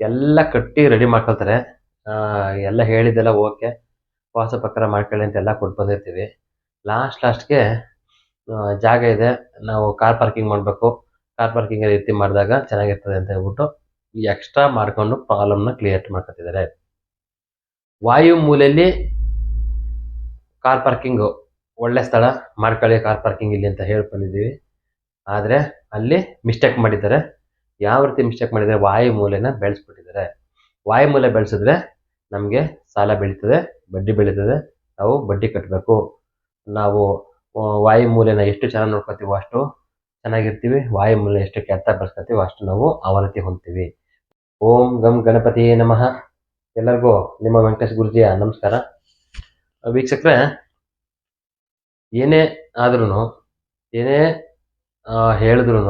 ಎಲ್ಲ ಕಟ್ಟಿ ರೆಡಿ ಮಾಡ್ಕೊಳ್ತಾರೆ. ಎಲ್ಲ ಹೇಳಿದ್ದೆಲ್ಲ ಓಕೆ ಉಪವಾಸ ಪ್ರಕಾರ ಮಾಡ್ಕೊಳ್ಳಿ ಅಂತ ಎಲ್ಲ ಕೊಟ್ಟು ಬಂದಿರ್ತೀವಿ. ಲಾಸ್ಟ್ ಲಾಸ್ಟ್ಗೆ ಜಾಗ ಇದೆ. ನಾವು ಕಾರ್ ಪಾರ್ಕಿಂಗ್ ಮಾಡಬೇಕು. ಕಾರ್ ಪಾರ್ಕಿಂಗ್ ರೀತಿ ಮಾಡಿದಾಗ ಚೆನ್ನಾಗಿರ್ತದೆ ಅಂತ ಹೇಳ್ಬಿಟ್ಟು ಎಕ್ಸ್ಟ್ರಾ ಮಾಡ್ಕೊಂಡು ಪ್ರಾಬ್ಲಮ್ನ ಕ್ಲಿಯರ್ ಮಾಡ್ಕೊತಿದ್ದಾರೆ. ವಾಯು ಮೂಲೆಯಲ್ಲಿ ಕಾರ್ ಪಾರ್ಕಿಂಗು ಒಳ್ಳೆ ಸ್ಥಳ. ಮಾಡ್ಕೊಳ್ಳಿ ಕಾರ್ ಪಾರ್ಕಿಂಗ್ ಇಲ್ಲಿ ಅಂತ ಹೇಳ್ಕೊಂಡಿದ್ದೀವಿ. ಆದರೆ ಅಲ್ಲಿ ಮಿಸ್ಟೇಕ್ ಮಾಡಿದ್ದಾರೆ. ಯಾವ ರೀತಿ ಮಿಸ್ಟೇಕ್ ಮಾಡಿದರೆ ವಾಯು ಮೂಲೆನ ಬೆಳೆಸ್ಬಿಟ್ಟಿದ್ದಾರೆ. ವಾಯು ಮೂಲೆ ಬೆಳೆಸಿದ್ರೆ ನಮಗೆ ಸಾಲ ಬೆಳೀತದೆ, ಬಡ್ಡಿ ಬೆಳೀತದೆ, ನಾವು ಬಡ್ಡಿ ಕಟ್ಟಬೇಕು ನಾವು ವಾಯುಮೂಲೆನ ವಾಯು ಮೂಲೆನ ಎಷ್ಟು ಚೆನ್ನಾಗಿ ನೋಡ್ಕೊತೀವೋ ಅಷ್ಟು ಚೆನ್ನಾಗಿರ್ತೀವಿ, ವಾಯು ಮೂಲೆ ಎಷ್ಟು ಕೆಟ್ಟ ಬೆಳೆಸ್ಕೊತೀವೋ ಅಷ್ಟು ನಾವು ಅವನತಿ ಹೊಂದ್ತೀವಿ. ಓಂ ಗಂ ಗಣಪತಿ ನಮಃ. ಎಲ್ಲರಿಗೂ ನಿಮ್ಮ ವೆಂಕಟೇಶ್ ಗುರುಜಿಯ ನಮಸ್ಕಾರ. ವೀಕ್ಷಕರೇ, ಏನೇ ಆದ್ರೂ ಏನೇ ಹೇಳಿದ್ರು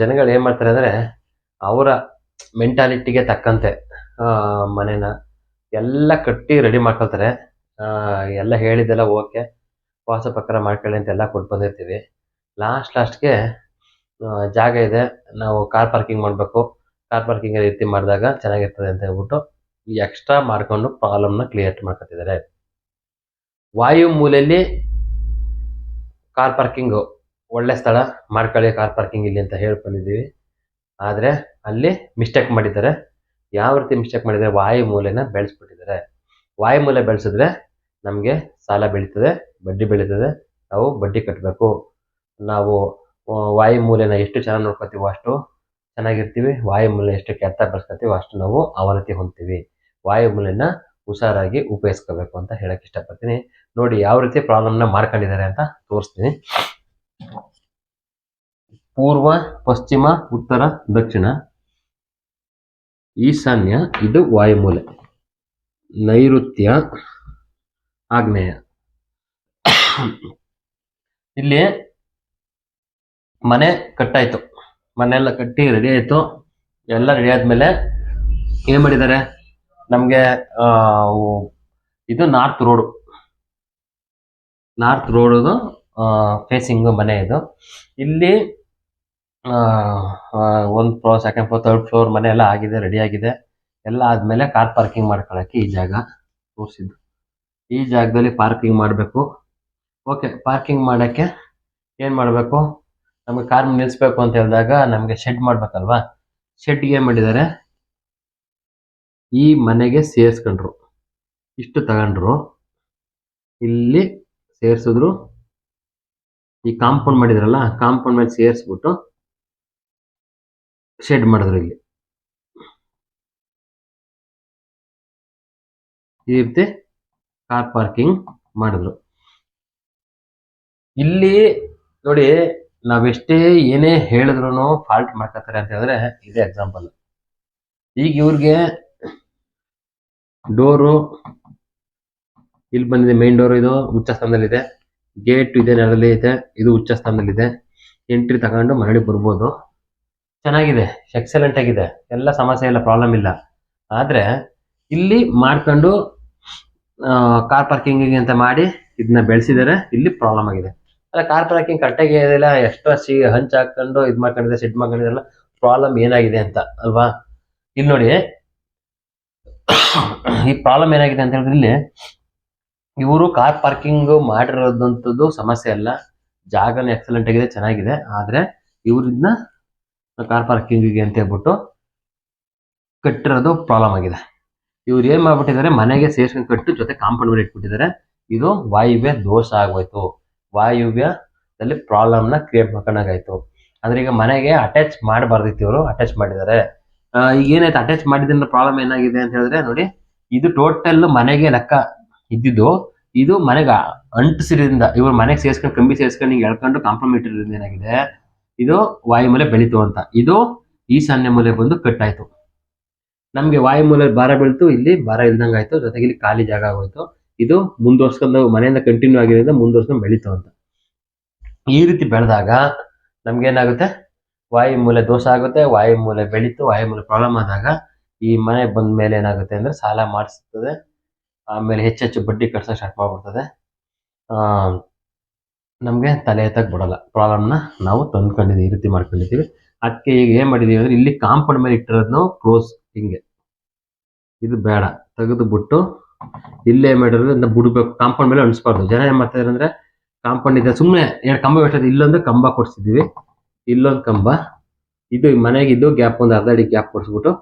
ಜನಗಳು ಏನು ಮಾಡ್ತಾರೆ ಅಂದ್ರೆ ಅವರ ಮೆಂಟಾಲಿಟಿಗೆ ತಕ್ಕಂತೆ ಮನೇನ ಎಲ್ಲ ಕಟ್ಟಿ ರೆಡಿ ಮಾಡ್ಕೊಳ್ತಾರೆ. ಎಲ್ಲ ಹೇಳಿದ್ದೆಲ್ಲ ಓಕೆ, ವಾಸ ಪ್ರಕಾರ ಮಾಡ್ಕೊಳ್ಳಿ ಅಂತ ಎಲ್ಲ ಕೊಟ್ಟು ಬಂದಿರ್ತೀವಿ. ಲಾಸ್ಟ್ ಲಾಸ್ಟ್ಗೆ ಜಾಗ ಇದೆ, ನಾವು ಕಾರ್ ಪಾರ್ಕಿಂಗ್ ಮಾಡಬೇಕು. ಕಾರ್ ಪಾರ್ಕಿಂಗ್ ರೀತಿ ಮಾಡಿದಾಗ ಚೆನ್ನಾಗಿರ್ತದೆ ಅಂತ ಹೇಳ್ಬಿಟ್ಟು ಎಕ್ಸ್ಟ್ರಾ ಮಾಡ್ಕೊಂಡು ಪ್ರಾಬ್ಲಮ್ನ ಕ್ಲಿಯರ್ ಮಾಡ್ಕೊತಿದ್ದಾರೆ. ವಾಯು ಮೂಲೆಯಲ್ಲಿ ಕಾರ್ ಪಾರ್ಕಿಂಗು ಒಳ್ಳೆ ಸ್ಥಳ ಮಾಡ್ಕೊಳ್ಳಿ ಕಾರ್ ಪಾರ್ಕಿಂಗ್ ಇಲ್ಲಿ ಅಂತ ಹೇಳಿ ಬಂದಿದ್ದೀವಿ. ಆದರೆ ಅಲ್ಲಿ ಮಿಸ್ಟೇಕ್ ಮಾಡಿದ್ದಾರೆ. ಯಾವ ರೀತಿ ಮಿಸ್ಟೇಕ್ ಮಾಡಿದ್ದಾರೆ? ವಾಯು ಮೂಲೆನ ಬೆಳೆಸ್ಬಿಟ್ಟಿದ್ದಾರೆ. ವಾಯು ಮೂಲೆ ಬೆಳೆಸಿದ್ರೆ ನಮಗೆ ಸಾಲ ಬೆಳೀತದೆ, ಬಡ್ಡಿ ಬೆಳೀತದೆ. ನಾವು ಬಡ್ಡಿ ಕಟ್ಟಬೇಕು ನಾವು ವಾಯು ಮೂಲೆನ ಎಷ್ಟು ಚೆನ್ನಾಗಿ ನೋಡ್ಕೊತೀವೋ ಅಷ್ಟು ಚೆನ್ನಾಗಿರ್ತೀವಿ. ವಾಯು ಮೂಲೆ ಎಷ್ಟು ಕೆಟ್ಟ ಬಳಸ್ಕೊತೀವೋ ಅಷ್ಟು ನಾವು ಅವನತಿ ಹೊಂದ್ತೀವಿ. ವಾಯು ಮೂಲೆನ ಹುಷಾರಾಗಿ ಉಪಯೋಗಿಸ್ಕೋಬೇಕು ಅಂತ ಹೇಳಕ್ ಇಷ್ಟಪಡ್ತೀನಿ. ನೋಡಿ ಯಾವ ರೀತಿ ಪ್ರಾಬ್ಲಮ್ನ ಮಾಡ್ಕೊಂಡಿದ್ದಾರೆ ಅಂತ ತೋರಿಸ್ತೀನಿ. ಪೂರ್ವ, ಪಶ್ಚಿಮ, ಉತ್ತರ, ದಕ್ಷಿಣ. ಈಶಾನ್ಯ, ಇದು ವಾಯುಮೂಲೆ. ನೈಋತ್ಯ ಆಗ್ನೇಯ. ಇಲ್ಲಿ ಮನೆ ಕಟ್ಟಾಯ್ತು. ಮನೆ ಎಲ್ಲ ಕಟ್ಟಿ ರೆಡಿ ಆಯ್ತು. ಎಲ್ಲ ರೆಡಿ ಆದ್ಮೇಲೆ ಏನ್ ಮಾಡಿದ್ದಾರೆ? ನಮ್ಗೆ ಇದು north road north road facing ಮನೆ ಇದು. ಇಲ್ಲಿ ಒಂದು floor second floor third floor ಮನೆ ಎಲ್ಲ ಆಗಿದೆ ರೆಡಿ ಆಗಿದೆ. ಎಲ್ಲ ಆದ್ಮೇಲೆ ಕಾರ್ ಪಾರ್ಕಿಂಗ್ ಮಾಡ್ಕೊಳಕ್ಕೆ ಈ ಜಾಗ ತೋರಿಸಿದ್ದು. ಈ ಜಾಗದಲ್ಲಿ ಪಾರ್ಕಿಂಗ್ ಮಾಡಬೇಕು. ಓಕೆ ಪಾರ್ಕಿಂಗ್ ಮಾಡೋಕ್ಕೆ ಏನು ಮಾಡಬೇಕು? ನಮಗೆ ಕಾರ್ ನಿಲ್ಲಿಸ್ಬೇಕು ಅಂತ ಹೇಳಿದಾಗ ನಮಗೆ ಶೆಡ್ ಮಾಡಬೇಕಲ್ವಾ? ಶೆಡ್ಗೆ ಏನು ಮಾಡಿದ್ದಾರೆ? ಈ ಮನೆಗೆ ಸೇರಿಸ್ಕೊಂಡ್ರು. ಇಷ್ಟು ತಗೊಂಡ್ರು. ಇಲ್ಲಿ ಸೇರಿಸಿದ್ರು. ಈ ಕಾಂಪೌಂಡ್ ಮಾಡಿದ್ರಲ್ಲ ಕಾಂಪೌಂಡ್ ಮೇಲೆ ಸೇರಿಸ್ಬಿಟ್ಟು ಶೆಡ್ ಮಾಡಿದ್ರು ಇಲ್ಲಿ. ಈ ರೀತಿ ಕಾರ್ ಪಾರ್ಕಿಂಗ್ ಮಾಡಿದ್ರು. ಇಲ್ಲಿ ನೋಡಿ ನಾವೆಷ್ಟೇ ಏನೇ ಹೇಳಿದ್ರು ಫಾಲ್ಟ್ ಮಾಡ್ಕೋತಾರೆ ಅಂತ ಹೇಳಿದ್ರೆ, ಇದೇ ಎಕ್ಸಾಂಪಲ್ ಈಗ ಇವ್ರಿಗೆ ಡೋರು ಇಲ್ಲಿ ಬಂದಿದೆ ಮೇನ್ ಡೋರ್ ಇದು ಉಚ್ಚ ಸ್ಥಾನದಲ್ಲಿದೆ. ಗೇಟ್ ಇದೆ ನೆಲದಲ್ಲಿ ಐತೆ ಇದು ಉಚ್ಚ ಸ್ಥಾನದಲ್ಲಿದೆ. ಎಂಟ್ರಿ ತಗೊಂಡು ಮರಳಿ ಬರ್ಬೋದು. ಚೆನ್ನಾಗಿದೆ ಎಕ್ಸಲೆಂಟ್ ಆಗಿದೆ. ಎಲ್ಲ ಸಮಸ್ಯೆ ಇಲ್ಲ ಪ್ರಾಬ್ಲಮ್ ಇಲ್ಲ. ಆದ್ರೆ ಇಲ್ಲಿ ಮಾಡ್ಕೊಂಡು ಕಾರ್ ಪಾರ್ಕಿಂಗ್ ಅಂತ ಮಾಡಿ ಇದನ್ನ ಬೆಳೆಸಿದರೆ, ಇಲ್ಲಿ ಪ್ರಾಬ್ಲಮ್ ಆಗಿದೆ. ಅಲ್ಲ ಕಾರ್ ಪಾರ್ಕಿಂಗ್ ಕರೆಕ್ಟಾಗಿ ಇದೆಲ್ಲ ಎಷ್ಟೋ ಸಿ ಹಂಚ್ ಹಾಕೊಂಡು ಇದು ಮಾಡ್ಕೊಂಡಿದೆ ಸೆಟ್ ಮಾಡ್ಕೊಂಡಿದ್ರಲ್ಲ ಪ್ರಾಬ್ಲಮ್ ಏನಾಗಿದೆ ಅಂತ, ಅಲ್ವಾ? ಇಲ್ಲಿ ನೋಡಿ ಈ ಪ್ರಾಬ್ಲಮ್ ಏನಾಗಿದೆ ಅಂತ ಹೇಳಿದ್ರೆ ಇಲ್ಲಿ ಇವರು ಕಾರ್ ಪಾರ್ಕಿಂಗ್ ಮಾಡಿರೋದಂಥದ್ದು ಸಮಸ್ಯೆ ಅಲ್ಲ. ಜಾಗನ ಎಕ್ಸಲೆಂಟ್ ಆಗಿದೆ, ಚೆನ್ನಾಗಿದೆ. ಆದ್ರೆ ಇವರಿಂದ ಕಾರ್ ಪಾರ್ಕಿಂಗಿಗೆ ಅಂತ ಹೇಳ್ಬಿಟ್ಟು ಕಟ್ಟಿರೋದು ಪ್ರಾಬ್ಲಮ್ ಆಗಿದೆ. ಇವ್ರು ಏನ್ ಮಾಡ್ಬಿಟ್ಟಿದ್ದಾರೆ, ಮನೆಗೆ ಸೇರ್ಸ್ಕೊಂಡು ಕಟ್ಟು ಜೊತೆ ಕಾಂಪೌಂಡ್ ಮೇಲೆ ಇಟ್ಬಿಟ್ಟಿದ್ದಾರೆ. ಇದು ವಾಯುವ್ಯ ದೋಷ ಆಗೋಯ್ತು. ವಾಯುವ್ಯದಲ್ಲಿ ಪ್ರಾಬ್ಲಮ್ನ ಕ್ರಿಯೇಟ್ ಮಾಡ್ಕೊಂಡಾಗಾಯ್ತು. ಅಂದ್ರೆ ಈಗ ಮನೆಗೆ ಅಟ್ಯಾಚ್ ಮಾಡಬಾರ್ದಿತ್ತು ಇವರು ಅಟ್ಯಾಚ್ ಮಾಡಿದ್ದಾರೆ. ಈಗ ಏನಾಯ್ತು ಅಟ್ಯಾಚ್ ಮಾಡಿದ್ರ ಪ್ರಾಬ್ಲಮ್ ಏನಾಗಿದೆ ಅಂತ ಹೇಳಿದ್ರೆ, ನೋಡಿ, ಇದು ಟೋಟಲ್ ಮನೆಗೆ ಲೆಕ್ಕ ಇದ್ದಿದ್ದು, ಇದು ಮನೆಗೆ ಅಂಟಿಸಿರಿಂದ ಇವ್ರು ಮನೆಗೆ ಸೇರ್ಸ್ಕೊಂಡು, ಕಂಬಿ ಸೇರ್ಸ್ಕೊಂಡು ಹಿಂಗೆ ಎಳ್ಕೊಂಡು ಕಾಂಪೌಂಡ್ ಏನಾಗಿದೆ? ಇದು ವಾಯುಮೂಲೆ ಬೆಳೀತು ಅಂತ. ಇದು ಈಶಾನ್ಯ ಮೂಲೆ ಬಂದು ಕಟ್ಟಾಯ್ತು. ನಮ್ಗೆ ವಾಯುಮೂಲೆ ಭಾರ ಬೀಳ್ತು, ಇಲ್ಲಿ ಭಾರ ಇಲ್ದಂಗೆ ಆಯ್ತು. ಜೊತೆಗೆ ಇಲ್ಲಿ ಖಾಲಿ ಜಾಗ ಆಗೋಯ್ತು. ಇದು ಮುಂದುವರ್ಸ್ಕೊಂಡು ಮನೆಯಿಂದ ಕಂಟಿನ್ಯೂ ಆಗಿರೋದ್ರಿಂದ ಮುಂದುವರ್ಸ್ಕೊಂಡು ಬೆಳೀತು ಅಂತ. ಈ ರೀತಿ ಬೆಳೆದಾಗ ನಮ್ಗೆ ಏನಾಗುತ್ತೆ? ವಾಯುಮೂಲೆ ದೋಷ ಆಗುತ್ತೆ ವಾಯುಮೂಲೆ ಬೆಳೀತು ವಾಯುಮೂಲೆ ಪ್ರಾಬ್ಲಮ್ ಆದಾಗ ಈ ಮನೆ ಬಂದ ಮೇಲೆ ಏನಾಗುತ್ತೆ ಅಂದ್ರೆ ಸಾಲ ಮಾಡಿಸ್ತದೆ. ಆಮೇಲೆ ಹೆಚ್ಚೆಚ್ಚು ಬಡ್ಡಿ ಕಟ್ಸೋಕೆ ಸ್ಟಾರ್ಟ್ ಮಾಡ್ಬಿಡ್ತದೆ. ನಮಗೆ ತಲೆ ಎತ್ತಕ್ಕೆ ಬಿಡೋಲ್ಲ. ಪ್ರಾಬ್ಲಮ್ನ ನಾವು ತಂದ್ಕೊಂಡಿದ್ದೀವಿ ಈ ರೀತಿ ಮಾಡ್ಕೊಂಡಿದ್ದೀವಿ ಅದಕ್ಕೆ ಈಗ ಏನು ಮಾಡಿದೀವಿ ಅಂದ್ರೆ ಇಲ್ಲಿ ಕಾಂಪೌಂಡ್ ಮೇಲೆ ಇಟ್ಟಿರೋದನ್ನು ಕ್ಲೋಸ್ ಹಿಂಗೆ. ಇದು ಬೇಡ, ತೆಗೆದುಬಿಟ್ಟು ಇಲ್ಲೇ ಮಾಡಿರೋದು ಅಂತ ಬಿಡ್ಬೇಕು. ಕಾಂಪೌಂಡ್ ಮೇಲೆ ಅಣಿಸ್ಬಾರ್ದು ಜನ ಏನ್ ಮಾಡ್ತಾರೆ ಅಂದರೆ ಕಾಂಪೌಂಡ್ ಇದೆ. ಸುಮ್ಮನೆ ಎರಡು ಕಂಬ ಬೆಟ್ಟದ ಇಲ್ಲೊಂದು ಕಂಬ ಕೊಡಿಸಿದ್ದೀವಿ ಇಲ್ಲೊಂದು ಕಂಬ, ಇದು ಮನೆಗಿದ್ದು ಗ್ಯಾಪ್ ಒಂದು ಅರ್ಧ ಅಡಿ ಗ್ಯಾಪ್ ಕೊಡಿಸ್ಬಿಟ್ಟು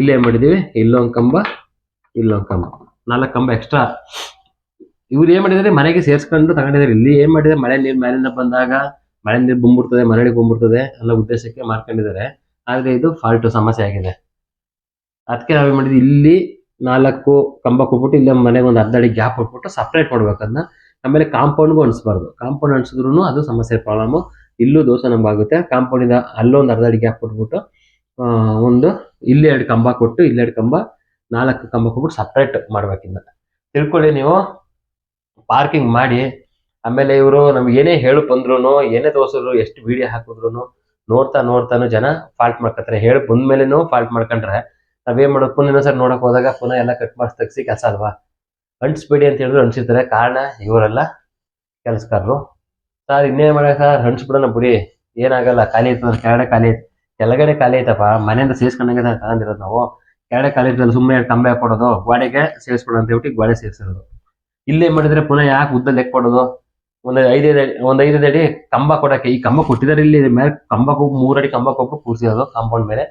ಇಲ್ಲೇ ಮಾಡಿದ್ದೀವಿ ಇಲ್ಲೊಂದು ಕಂಬ ಇಲ್ಲೊಂದು ಕಂಬ. ನಾಲ್ಕು ಕಂಬ ಎಕ್ಸ್ಟ್ರಾ ಇವ್ರು ಏನ್ ಮಾಡಿದಾರೆ, ಮನೆಗೆ ಸೇರ್ಸ್ಕೊಂಡು ತಗೊಂಡಿದ್ದಾರೆ ಇಲ್ಲಿ ಏನ್ ಮಾಡಿದ್ರೆ, ಮಳೆ ನೀರು ಮೇಲಿಂದ ಬಂದಾಗ ಮಳೆ ನೀರು ಬಂದ್ಬಿಡ್ತದೆ ಮರಳಿ ಬಂದ್ಬಿಡ್ತದೆ ಅನ್ನೋ ಉದ್ದೇಶಕ್ಕೆ ಮಾಡ್ಕೊಂಡಿದ್ದಾರೆ. ಆದ್ರೆ ಇದು ಫಾಲ್ಟ್ ಸಮಸ್ಯೆ ಆಗಿದೆ. ಅದಕ್ಕೆ ನಾವೇನ್ ಮಾಡಿದ್ವಿ, ಇಲ್ಲಿ ನಾಲ್ಕು ಕಂಬ ಕೊಟ್ಬಿಟ್ಟು ಇಲ್ಲಿ ಮನೆಗೆ ಒಂದು ಅರ್ಧ ಅಡಿ ಗ್ಯಾಪ್ ಕೊಟ್ಬಿಟ್ಟು ಸಪ್ರೇಟ್ ಮಾಡ್ಬೇಕು. ಅದನ್ನ ಆಮೇಲೆ ಕಾಂಪೌಂಡ್ಗೂ ಅಣಿಸ್ಬಾರ್ದು ಕಾಂಪೌಂಡ್ ಅಣಿಸಿದ್ರು ಅದು ಸಮಸ್ಯೆ ಪ್ರಾಬ್ಲಮ್ ಇಲ್ಲೂ ದೋಸೆ ಕಾಂಪೌಂಡ್ ಇಂದ ಅಲ್ಲೊಂದು ಅರ್ಧ ಅಡಿ ಗ್ಯಾಪ್ ಕೊಟ್ಬಿಟ್ಟು ಒಂದು, ಇಲ್ಲಿ ಎರಡು ಕಂಬ ಕೊಟ್ಟು, ಇಲ್ಲಿ ಎರಡು ಕಂಬ ನಾಲ್ಕು ಕಂಬಕ್ಕೆ ಕೊಟ್ಬಿಟ್ಟು ಸಪ್ರೇಟ್ ಮಾಡ್ಬೇಕಿನ್ನ. ತಿಳ್ಕೊಳ್ಳಿ ನೀವು. ಪಾರ್ಕಿಂಗ್ ಮಾಡಿ. ಆಮೇಲೆ ಇವರು ನಮ್ಗೆ ಏನೇ ಹೇಳು ಬಂದ್ರು ಏನೇ ತೋರಿಸಿದ್ರು, ಎಷ್ಟು ವಿಡಿಯೋ ಹಾಕಿದ್ರು ನೋಡ್ತಾ ನೋಡ್ತಾನು ಜನ ಫಾಲ್ಟ್ ಮಾಡ್ಕೊತಾರೆ ಹೇಳಿ ಬಂದ್ಮೇಲೆನೂ ಫಾಲ್ಟ್ ಮಾಡ್ಕೊಂಡ್ರೆ ನಾವೇನ್ ಮಾಡೋದು? ಪುನಃ ಇನ್ನೊಂದ್ಸರಿ ನೋಡಕ್ ಹೋದಾಗ ಪುನಃ ಎಲ್ಲ ಕಟ್ ಮಾಡಿಸ್ ತೆಗ್ಸಿ ಕೆಲಸ ಅಲ್ವಾ? ಅಂಟಿಸ್ಬೇಡಿ ಅಂತ ಹೇಳಿದ್ರು ಅಂಟಿಸಿರ್ತಾರೆ ಕಾರಣ ಇವರೆಲ್ಲ ಕೆಲಸಗಾರರು. ಸರ್, ಇನ್ನೇನ್ ಮಾಡ ಸರ್? ಹಂಚ್ಬಿಡೋಣ ಬಿಡಿ. ಏನಾಗಲ್ಲ, ಖಾಲಿ ಇರ್ತದೆ. ಕೆಳಗಡೆ ಖಾಲಿ ಐತೆ. ಕೆಳಗಡೆ ಖಾಲಿ ಐತಪ್ಪ. ಮನೆಯಿಂದ ಸೇರ್ಸ್ಕೊಂಡಂಗೆ ತಗೊಂಡಿರೋದು ನಾವು. ಕೆಳಗಡೆ ಖಾಲಿ ಸುಮ್ಮನೆ ಸುಮ್ಮನೆ ಕಂಬೆ ಹಾಕೊಡೋದು ಗೋಡೆಗೆ ಸೇರಿಸ್ಬಿಡೋಣ ಅಂತ ಹೇಳ್ಬಿಟ್ಟು ಗೋಡೆ ಸೇರಿಸಿರೋದು. ಇಲ್ಲೇ ಮಾಡಿದ್ರೆ ಪುನಃ ಯಾಕೆ ಉದ್ದ ಲೆಕ್ಕ ಕೊಡೋದು ಒಂದು ಐದೈದು ಒಂದು ಐದೈದು ಅಡಿ ಕಂಬ ಕೊಡಕ್ಕೆ, ಈ ಕಂಬ ಕೊಟ್ಟಿದ್ದಾರೆ ಇಲ್ಲಿ ಮೇಲೆ ಕಂಬ ಕೊಬ್ಬು ಮೂರಡಿ ಕಂಬ ಕೊಟ್ಟು ಕೂರಿಸಿರೋದು ಕಾಂಪೌಂಡ್ ಮೇಲೆ.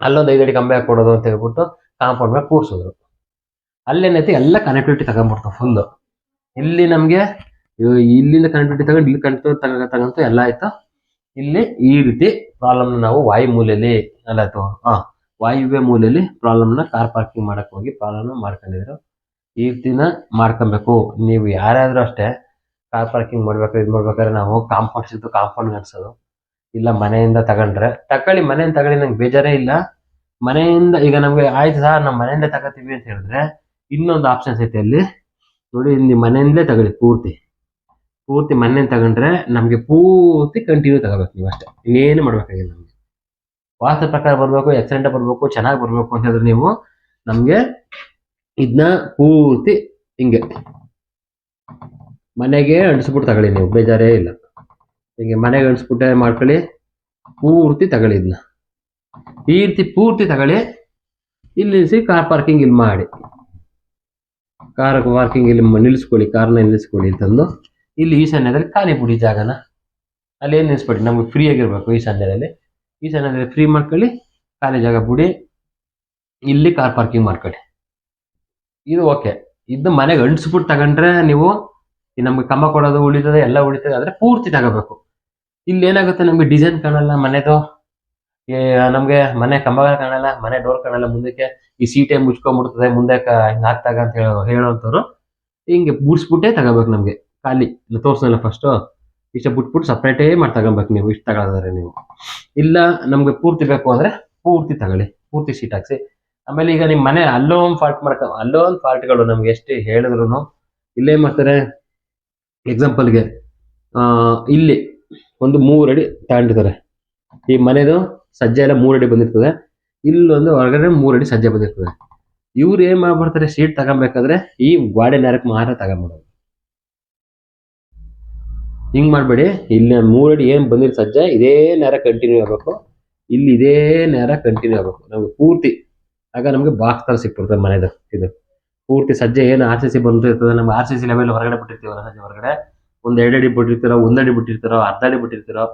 ಅಲ್ಲೊಂದು ಐದಡಿ ಕಂಬ ಕೊಡೋದು ಅಂತ ಹೇಳ್ಬಿಟ್ಟು ಕಾಂಪೌಂಡ್ ಮೇಲೆ ಕೂರಿಸಿದ್ರು. ಅಲ್ಲೇನೈತಿ ಎಲ್ಲ ಕನೆಕ್ಟಿವಿಟಿ ತಗೊಂಡ್ಬಿಡ್ತು ಫುಲ್ ಇಲ್ಲಿ ನಮಗೆ ಇಲ್ಲಿಂದ ಕನೆಕ್ಟಿವಿಟಿ ತಗೊಂಡು ಇಲ್ಲಿ ಕನೆಕ್ಟಿವಿಟಿ ತಗ ತಗೊಂತು ಎಲ್ಲ ಆಯ್ತು. ಇಲ್ಲಿ ಈ ರೀತಿ ಪ್ರಾಬ್ಲಮ್ ನಾವು ವಾಯು ಮೂಲೆಯಲ್ಲಿ ಎಲ್ಲ ಅಥವಾ ಹಾ. ವಾಯುವ್ಯ ಮೂಲೆಯಲ್ಲಿ ಪ್ರಾಬ್ಲಮ್ನ ಕಾರ್ ಪಾರ್ಕಿಂಗ್ ಮಾಡಕ್ಕೆ ಹೋಗಿ ಪ್ರಾಬ್ಲಮ್ ಮಾಡ್ಕೊಂಡಿದ್ರು. ಈ ದಿನ ಮಾಡ್ಕೊಬೇಕು. ನೀವು ಯಾರಾದರೂ ಅಷ್ಟೇ ಕಾರ್ ಪಾರ್ಕಿಂಗ್ ಮಾಡ್ಬೇಕಾದ್ರೆ ಇದು ಮಾಡ್ಬೇಕಾದ್ರೆ ನಾವು ಕಾಂಪೌಂಡ್ ಸಿಕ್ತು ಕಾಂಪೌಂಡ್ ನಡೆಸೋದು ಇಲ್ಲ ಮನೆಯಿಂದ ತಗೊಂಡ್ರೆ. ತಕೊಳ್ಳಿ, ಮನೆಯಿಂದ ತಗೊಳ್ಳಿ, ನಂಗೆ ಬೇಜಾರೇ ಇಲ್ಲ. ಮನೆಯಿಂದ, ಈಗ ನಮಗೆ ಆಯ್ತು ಸರ್ ನಮ್ಮ ಮನೆಯಿಂದ ತಗೋತೀವಿ ಅಂತ ಹೇಳಿದ್ರೆ ಇನ್ನೊಂದು ಆಪ್ಷನ್ಸ್ ಐತೆ ಅಲ್ಲಿ. ನೋಡಿ ನಿಮ್ಮ ಮನೆಯಿಂದಲೇ ತಗೊಳ್ಳಿ ಪೂರ್ತಿ. ಪೂರ್ತಿ ಮನೆಯಿಂದ ತಗೊಂಡ್ರೆ ನಮಗೆ ಪೂರ್ತಿ ಕಂಟಿನ್ಯೂ ತಗೋಬೇಕು ನೀವು ಅಷ್ಟೇ. ಇನ್ನೇನು ಮಾಡ್ಬೇಕಾಗಿಲ್ಲ ನಮಗೆ. ವಾಸ್ತು ಪ್ರಕಾರ ಬರಬೇಕು, ಎಕ್ಸಲೆಂಟ್ ಬರಬೇಕು, ಚೆನ್ನಾಗಿ ಬರಬೇಕು ಅಂತ ಹೇಳಿದ್ರೆ ನೀವು ನಮಗೆ ಇದನ್ನ ಪೂರ್ತಿ ಹಿಂಗೆ ಮನೆಗೆ ಅಂಟಿಸ್ಬಿಟ್ಟು ತಗೊಳ್ಳಿ ನೀವು, ಬೇಜಾರೇ ಇಲ್ಲ. ಹಿಂಗೆ ಮನೆಗೆ ಅಂಟಿಸ್ಬಿಟ್ಟೆ ಮಾಡ್ಕೊಳ್ಳಿ, ಪೂರ್ತಿ ತಗೊಳ್ಳಿ ಇದನ್ನ ಈ ರೀತಿ ಪೂರ್ತಿ ತಗೊಳ್ಳಿ, ಇಲ್ಲಿ ನಿಲ್ಲಿಸಿ ಕಾರ್ ಪಾರ್ಕಿಂಗ್ ಇಲ್ಲಿ ಮಾಡಿ. ಕಾರ್ ಪಾರ್ಕಿಂಗ್ ಇಲ್ಲಿ ನಿಲ್ಲಿಸ್ಕೊಳ್ಳಿ ಕಾರ್ನ ನಿಲ್ಲಿಸ್ಕೊಳ್ಳಿ ಅಂತಂದು ಇಲ್ಲಿ ಈಶಾನ್ಯದಲ್ಲಿ ಖಾಲಿ ಬಿಡಿ ಜಾಗನ ಅಲ್ಲಿ ಏನು ನಿಲ್ಲಿಸ್ಬಿಡಿ ನಮ್ಗೆ ಫ್ರೀ ಆಗಿರ್ಬೇಕು ಈಶಾನ್ಯದಲ್ಲಿ. ಈಶಾನ್ಯದಲ್ಲಿ ಫ್ರೀ ಮಾಡ್ಕೊಳ್ಳಿ. ಖಾಲಿ ಜಾಗ ಬಿಡಿ. ಇಲ್ಲಿ ಕಾರ್ ಪಾರ್ಕಿಂಗ್ ಮಾಡ್ಕೊಳ್ಳಿ. ಇದು ಓಕೆ ಇದು ಮನೆಗೆ ಅಂಟಿಸ್ಬಿಟ್ಟು ತಗೊಂಡ್ರೆ ನೀವು ಈ ನಮ್ಗೆ ಕಂಬ ಕೊಡೋದು ಉಳಿತದೆ, ಎಲ್ಲ ಉಳಿತದೆ ಆದ್ರೆ ಪೂರ್ತಿ ತಗೋಬೇಕು. ಇಲ್ಲಿ ಏನಾಗುತ್ತೆ ನಮಗೆ ಡಿಸೈನ್ ಕಾಣಲ್ಲ ಮನೆದು. ನಮ್ಗೆ ಮನೆ ಕಂಬಗಳು ಕಾಣಲ್ಲ, ಮನೆ ಡೋರ್ ಕಾಣಲ್ಲ ಮುಂದಕ್ಕೆ. ಈ ಸೀಟೆ ಮುಚ್ಕೊಂಡ್ಬಿಡ್ತದೆ, ಮುಂದೆ ಹಿಂಗೆ ಹಾಕ್ದಾಗ ಅಂತ ಹೇಳೋ, ಹೇಳೋಂಥವ್ರು. ಹಿಂಗೆ ಬೂಡ್ಸ್ಬಿಟ್ಟೆ ತಗೋಬೇಕು ನಮ್ಗೆ. ಖಾಲಿ. ತೋರ್ಸಲ್ಲ ಫಸ್ಟ್ ಇಷ್ಟ ಬಿಟ್ಬಿಟ್ಟು ಸಪ್ರೇಟೇ ಮಾಡಿ ತಗೊಬೇಕು ನೀವು, ಇಷ್ಟು ತಗೊಳೋದಾದ್ರೆ ನೀವು. ಇಲ್ಲ, ನಮಗೆ ಪೂರ್ತಿ ಬೇಕು ಅಂದ್ರೆ ಪೂರ್ತಿ ತಗೊಳ್ಳಿ, ಪೂರ್ತಿ ಸೀಟ್ ಹಾಕ್ಸಿ. ಆಮೇಲೆ ಈಗ ನಿಮ್ಮ ಮನೆ ಅಲ್ಲೋ ಒಂದು ಫಾಲ್ಟ್ ಮಾಡ್ಕೊ, ಅಲ್ಲೋ ಒಂದು ಫಾಲ್ಟ್ಗಳು ನಮ್ಗೆ ಎಷ್ಟು ಹೇಳಿದ್ರು ಇಲ್ಲೇ ಮಾಡ್ತಾರೆ ಎಕ್ಸಾಂಪಲ್ಗೆ ಇಲ್ಲಿ ಒಂದು ಮೂರಡಿ ತಗೊಂಡಿರ್ತಾರೆ ಈ ಮನೆದು ಸಜ್ಜೆ ಎಲ್ಲ ಮೂರಡಿ ಬಂದಿರ್ತದೆ. ಇಲ್ಲೊಂದು ಹೊರಗಡೆ ಮೂರಡಿ ಸಜ್ಜೆ ಬಂದಿರ್ತದೆ. ಇವ್ರು ಏನ್ ಮಾಡ್ಬಿಡ್ತಾರೆ ಸೀಟ್ ತಗೊಬೇಕಾದ್ರೆ ಈ ಗ್ವಾಡೆ ನೇರಕ್ಕೆ ಮಾತ್ರ ತಗೊಂಬಿಡೋದು. ಹಿಂಗ್ ಮಾಡ್ಬೇಡಿ. ಇಲ್ಲಿ ಮೂರಡಿ ಏನ್ ಬಂದಿರೋ ಸಜ್ಜೆ, ಇದೇ ನೇರ ಕಂಟಿನ್ಯೂ ಆಗ್ಬೇಕು. ಇಲ್ಲಿ ಇದೇ ನೇರ ಕಂಟಿನ್ಯೂ ಆಗ್ಬೇಕು. ನಮಗೆ ಪೂರ್ತಿ, ಆಗ ನಮಗೆ ಬಾಕ್ಸ್ ತರ ಸಿಕ್ಬಿಡ್ತದೆ ಮನೆದು, ಇದು. ಪೂರ್ತಿ ಸಜ್ಜೆ ಏನು ಆರ್ ಸಿ ಸಿ ಬಂದಿರ್ತದೆ ನಮ್ಗೆ ಆರ್ ಸಿ ಸಿ ಲೆವೆಲ್ ಹೊರಗಡೆ ಬಿಟ್ಟಿರ್ತೀವಲ್ಲ ಸಜ್ಜೆ ಹೊರಗಡೆ? ಒಂದ್ ಎರಡು ಅಡಿ ಬಿಟ್ಟಿರ್ತೀರೋ ಒಂದಡಿ ಬಿಟ್ಟಿರ್ತೀರೋ, ಅರ್ಧ ಅಡಿ ಬಿಟ್ಟಿರ್ತೀರೋ,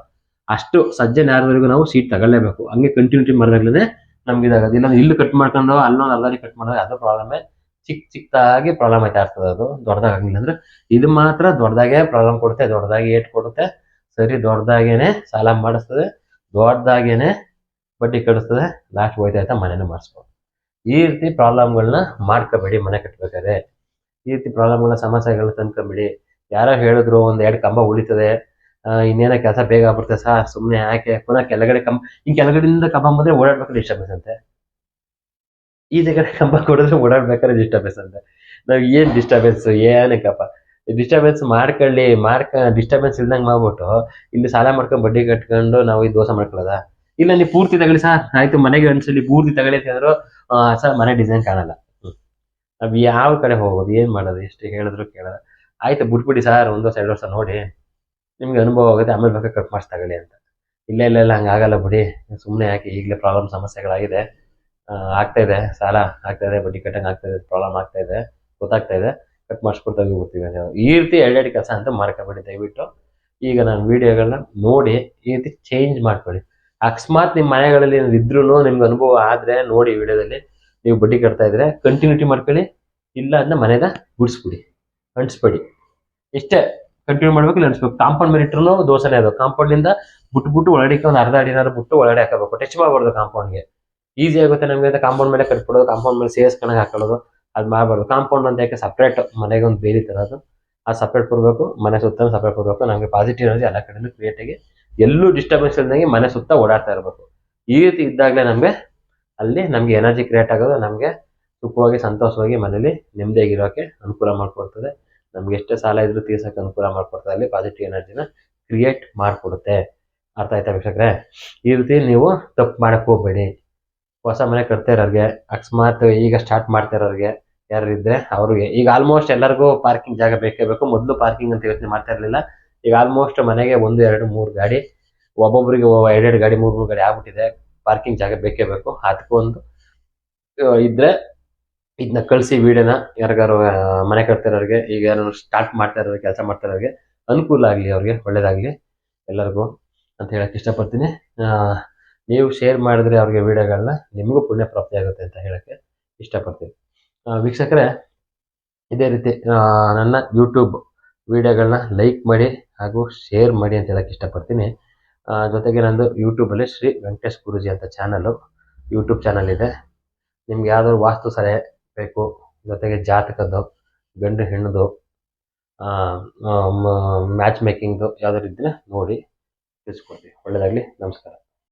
ಅಷ್ಟು ಸಜ್ಜೆ ನೇರದವರೆಗೂ ನಾವು ಸೀಟ್ ತಗೊಳ್ಳೇಬೇಕು. ಹಂಗೆ ಕಂಟಿನ್ಯೂಟಿ ಮಾಡಿದಾಗ್ಲೇ ನಮ್ಗೆ ಇದಾಗೋದು. ಇಲ್ಲ ಇಲ್ಲಿ ಕಟ್ ಮಾಡ್ಕೊಂಡು, ಅಲ್ಲೊಂದು ಅರ್ಧ ಅಡಿ ಕಟ್ ಮಾಡಿದ್ರೆ ಅದು ಪ್ರಾಬ್ಲಮೇ ಚಿಕ್ಕ ಚಿಕ್ಕದಾಗಿ ಪ್ರಾಬ್ಲಮ್ ಆಯ್ತಾ ಇರ್ತದೆ ಅದು. ದೊಡ್ಡದಾಗಿಲ್ಲ ಅಂದ್ರೆ ಇದು ಮಾತ್ರ ದೊಡ್ಡದಾಗೆ ಪ್ರಾಬ್ಲಮ್ ಕೊಡುತ್ತೆ, ದೊಡ್ಡದಾಗಿ ಏಟ್ ಕೊಡುತ್ತೆ. ಸರಿ, ದೊಡ್ಡದಾಗೇನೆ ಸಾಲ ಮಾಡಿಸ್ತದೆ, ದೊಡ್ಡದಾಗೇನೆ ಬಡ್ಡಿ ಕಡಿಸ್ತದೆ ಲಾಸ್ಟ್ ಹೋಯ್ತಾ ಆಯ್ತಾ ಮನೇನ ಮಾಡಿಸ್ಬೋದು. ಈ ರೀತಿ ಪ್ರಾಬ್ಲಮ್ಗಳನ್ನ ಮಾಡ್ಕೋಬೇಡಿ, ಮನೆ ಕಟ್ಬೇಕಾದ್ರೆ. ಈ ರೀತಿ ಪ್ರಾಬ್ಲಮ್ಗಳನ್ನ ಸಮಸ್ಯೆಗಳನ್ನ ತಂದ್ಕೊಂಬಿಡಿ ಯಾರೋ ಹೇಳಿದ್ರು ಒಂದ್ ಎರಡು ಕಂಬ ಉಳಿತದೆ ಇನ್ನೇನೋ ಕೆಲಸ ಬೇಗ ಬರುತ್ತೆ ಸಾ ಸುಮ್ಮನೆ ಯಾಕೆ ಪುನಃ ಕೆಳಗಡೆ ಕಂಬ ಇನ್ ಕೆಳಗಡೆಯಿಂದ ಕಂಬ ಬಂದ್ರೆ ಓಡಾಡ್ಬೇಕು ಡಿಸ್ಟರ್ಬೆನ್ಸ್ ಅಂತೆ ಈ ಕಡೆ ಕಂಬ ಕೊಡಿದ್ರೆ ಓಡಾಡ್ಬೇಕಾದ್ರೆ ಡಿಸ್ಟರ್ಬೆನ್ಸ್ ಅಂತ. ನಾವ್ ಏನ್ ಡಿಸ್ಟರ್ಬೆನ್ಸ್ ಏನಕ್ಕಪ್ಪ ಡಿಸ್ಟರ್ಬೆನ್ಸ್ ಮಾಡ್ಕೊಳ್ಳಿ, ಮಾಡ್ಕ ಡಿಸ್ಟರ್ಬೆನ್ಸ್ ಇಲ್ದಂಗ್ ಮಾಡ್ಬಿಟ್ಟು ಇಲ್ಲಿ ಸಾಲ ಮಾಡ್ಕೊಂಡು ಬಡ್ಡಿ ಕಟ್ಕೊಂಡು ನಾವು ಈ ದೋಸೆ ಮಾಡ್ಕೊಳ್ಳೋದ? ಇಲ್ಲ, ನೀವು ಪೂರ್ತಿ ತಗೊಳ್ಳಿ ಸರ್. ಆಯ್ತು, ಮನೆಗೆ ಅನ್ಸಲಿ ಪೂರ್ತಿ ತಗೊಳ್ಳಿ ಅಂತಂದ್ರು ಸರ್, ಮನೆ ಡಿಸೈನ್ ಕಾಣಲ್ಲ. ನಾವ್ ಯಾವ ಕಡೆ ಹೋಗೋದು, ಏನ್ ಮಾಡೋದು, ಎಷ್ಟು ಹೇಳಿದ್ರು ಕೇಳಲ್ಲ. ಆಯ್ತು, ಬಿಟ್ಬಿಡಿ ಸರ್, ಒಂದು ವರ್ಷ, ಎರಡು ವರ್ಷ ನೋಡಿ. ನಿಮ್ಗೆ ಅನುಭವ ಆಗುತ್ತೆ, ಆಮೇಲೆ ಬೇಕಾದ್ರೆ ಕಟ್ ಮಾಡಿಸಿ ತಗೊಳ್ಳಿ ಅಂತ. ಇಲ್ಲ ಇಲ್ಲ ಇಲ್ಲ ಹಂಗಾಗಲ್ಲ ಬಿಡಿ. ಸುಮ್ಮನೆ ಯಾಕೆ ಈಗಲೇ ಪ್ರಾಬ್ಲಮ್ ಸಮಸ್ಯೆಗಳಾಗಿದೆ. ಆಗ್ತಾ ಇದೆ, ಸಾಲ ಆಗ್ತಾ ಇದೆ, ಬಡ್ಡಿ ಕಟ್ಟಂಗೆ ಆಗ್ತಾ ಇದೆ ಪ್ರಾಬ್ಲಮ್ ಆಗ್ತಾ ಇದೆ, ಗೊತ್ತಾಗ್ತಾ ಇದೆ. ಕಟ್ ಮಾಡಿಸ್ಕೊಡ್ತಾ ಹೋಗ್ತೀವಿ ನಾವು. ಈ ರೀತಿ ಎರಡೆರಡು ಕೆಲಸ ಅಂತ ಮಾಡ್ಕೊಬೇಡಿ, ದಯವಿಟ್ಟು. ಈಗ ನಾನು ವಿಡಿಯೋಗಳನ್ನ ನೋಡಿ ಈ ರೀತಿ ಚೇಂಜ್ ಮಾಡ್ಕೊಳ್ಳಿ. ಅಕಸ್ಮಾತ್ ನಿಮ್ಮ ಮನೆಗಳಲ್ಲಿ ಇದ್ರೂ ನಿಮ್ಗೆ ಅನುಭವ ಆದರೆ ನೋಡಿ ವಿಡಿಯೋದಲ್ಲಿ. ನೀವು ಬಡ್ಡಿ ಕಟ್ತಾ ಇದ್ರೆ ಕಂಟಿನ್ಯೂಟಿ ಮಾಡ್ಕೊಳ್ಳಿ. ಇಲ್ಲ ಅದನ್ನ ಮನೆಗೆ ಬಿಡಿಸ್ಬಿಡಿ ಅಂಟಿಸ್ಬೇಡಿ. ಇಷ್ಟೇ ಕಂಟಿನ್ಯೂ ಮಾಡ್ಬೇಕು ಇಲ್ಲ ಅನ್ಸ್ಬೇಕು ಕಾಂಪೌಂಡ್ ಮೇಲೆ ಇಟ್ಟರು ದೋಸೆನೇ ಅದು. ಕಾಂಪೌಂಡಿಂದ ಬಿಟ್ಬಿಟ್ಟು ಒಳಗಡೆ ಒಂದು ಅರ್ಧ ಅಡಿನಾರು ಬಿಟ್ಟು ಒಳಗಡೆ ಹಾಕಬೇಕು. ಟಚ್ ಮಾಡಬಾರ್ದು ಕಾಂಪೌಂಡ್ಗೆ ಈಸಿ ಆಗುತ್ತೆ ನಮಗೆ ಅಂತ ಕಾಂಪೌಂಡ್ ಮೇಲೆ ಕಟ್ಬಿಡೋದು ಕಾಂಪೌಂಡ್ ಮೇಲೆ ಸೇರಿಸ್ಕೊಂಡಾಗ ಹಾಕೊಳ್ಳೋದು, ಅದು ಮಾಡಬಾರ್ದು. ಕಾಂಪೌಂಡ್ ಅಂತ ಯಾಕೆ ಸಪ್ರೇಟ್ ಮನೆಗೆ ಒಂದು ಬೇರೆ ತರೋದು ಆ ಸಪ್ರೇಟ್ ಕೊಡಬೇಕು, ಮನೆ ಸುತ್ತ ಸಪ್ರೇಟ್ ಕೊಡಬೇಕು. ನಮಗೆ ಪಾಸಿಟಿವ್ ಎನರ್ಜಿ ಎಲ್ಲ ಕಡೆಯೂ ಕ್ರಿಯೇಟ್ ಆಗಿ ಎಲ್ಲೂ ಡಿಸ್ಟರ್ಬೆನ್ಸ್ ಇಲ್ದಂಗೆ ಮನೆ ಸುತ್ತ ಓಡಾಡ್ತಾ ಇರಬೇಕು. ಈ ರೀತಿ ಇದ್ದಾಗಲೇ ನಮಗೆ ಅಲ್ಲಿ ನಮಗೆ ಎನರ್ಜಿ ಕ್ರಿಯೇಟ್ ಆಗೋದು, ನಮಗೆ ಸುಖವಾಗಿ, ಸಂತೋಷವಾಗಿ ಮನೇಲಿ ನೆಮ್ಮದಿಯಾಗಿರೋಕ್ಕೆ ಅನುಕೂಲ ಮಾಡಿಕೊಡ್ತದೆ. ನಮ್ಗೆ ಎಷ್ಟೇ ಸಾಲ ಇದ್ರೂ ತೀರ್ಸೋಕೆ ಅನುಕೂಲ ಮಾಡಿಕೊಡ್ತದೆ. ಅಲ್ಲಿ ಪಾಸಿಟಿವ್ ಎನರ್ಜಿನ ಕ್ರಿಯೇಟ್ ಮಾಡಿಕೊಡುತ್ತೆ. ಅರ್ಥ ಆಯ್ತಾ ವೀಕ್ಷಕರೇ? ಈ ರೀತಿ ನೀವು ತಪ್ಪು ಮಾಡಕ್ಕೆ ಹೋಗ್ಬೇಡಿ. ಹೊಸ ಮನೆ ಕಟ್ತಾ ಇರೋರಿಗೆ ಅಕಸ್ಮಾತ್ ಈಗ ಸ್ಟಾರ್ಟ್ ಮಾಡ್ತಾ ಇರೋರಿಗೆ ಯಾರು ಇದ್ರೆ ಅವ್ರಿಗೆ. ಈಗ ಆಲ್ಮೋಸ್ಟ್ ಎಲ್ಲರಿಗೂ ಪಾರ್ಕಿಂಗ್ ಜಾಗ ಬೇಕೇ ಬೇಕು. ಮೊದಲು ಪಾರ್ಕಿಂಗ್ ಅಂತ ಯೋಚನೆ ಮಾಡ್ತಾ ಇರಲಿಲ್ಲ. ಈಗ ಆಲ್ಮೋಸ್ಟ್ ಮನೆಗೆ ಒಂದು, ಎರಡು, ಮೂರು ಗಾಡಿ ಒಬ್ಬೊಬ್ಬರಿಗೆ ಎರಡೆರಡು ಗಾಡಿ, ಮೂರು ಮೂರು ಗಾಡಿ ಆಗ್ಬಿಟ್ಟಿದೆ. ಪಾರ್ಕಿಂಗ್ ಜಾಗ ಬೇಕೇ ಬೇಕು. ಅದಕ್ಕೊಂದು ಇದ್ರೆ ಇದನ್ನ ಕಳಿಸಿ ವೀಡಿಯೋನ ಯಾರಿಗಾರು ಮನೆ ಕಟ್ತಿರೋರಿಗೆ, ಈಗ ಯಾರು ಸ್ಟಾರ್ಟ್ ಮಾಡ್ತಾ ಇರೋರಿಗೆ ಕೆಲಸ ಮಾಡ್ತಾ ಇರೋರಿಗೆ ಅನುಕೂಲ ಆಗಲಿ ಅವ್ರಿಗೆ, ಒಳ್ಳೇದಾಗಲಿ ಎಲ್ಲರಿಗೂ ಅಂತ ಹೇಳಕ್ಕೆ ಇಷ್ಟಪಡ್ತೀನಿ. ನೀವು ಶೇರ್ ಮಾಡಿದ್ರೆ ಅವ್ರಿಗೆ ವಿಡಿಯೋಗಳನ್ನ ನಿಮಗೂ ಪುಣ್ಯ ಪ್ರಾಪ್ತಿ ಆಗುತ್ತೆ ಅಂತ ಹೇಳಕ್ಕೆ ಇಷ್ಟಪಡ್ತೀನಿ. ವೀಕ್ಷಕರೇ, ಇದೇ ರೀತಿ ನನ್ನ ಯೂಟ್ಯೂಬ್ ವಿಡಿಯೋಗಳನ್ನ ಲೈಕ್ ಮಾಡಿ ಹಾಗೂ ಶೇರ್ ಮಾಡಿ ಅಂತ ಹೇಳಕ್ಕೆ ಇಷ್ಟಪಡ್ತೀನಿ. ಜೊತೆಗೆ ನಂದು ಯೂಟ್ಯೂಬಲ್ಲಿ ಶ್ರೀ ವೆಂಕಟೇಶ್ ಗುರುಜಿ ಅಂತ ಚಾನಲ್ಲು ಯೂಟ್ಯೂಬ್ ಚಾನಲ್ ಇದೆ. ನಿಮ್ಗೆ ಯಾವ್ದಾದ್ರು ವಾಸ್ತು ಸಲಹೆ ಬೇಕು, ಜೊತೆಗೆ ಜಾತಕದ್ದು, ಗಂಡು ಹೆಣ್ಣದು ಮ್ಯಾಚ್ ಮೇಕಿಂಗ್ದು ಯಾವ್ದಾದ್ರು ಇದ್ದರೆ ನೋಡಿ ತಿಳಿಸ್ಕೊಡ್ತೀವಿ ಒಳ್ಳೆಯದಾಗಲಿ ನಮಸ್ಕಾರ.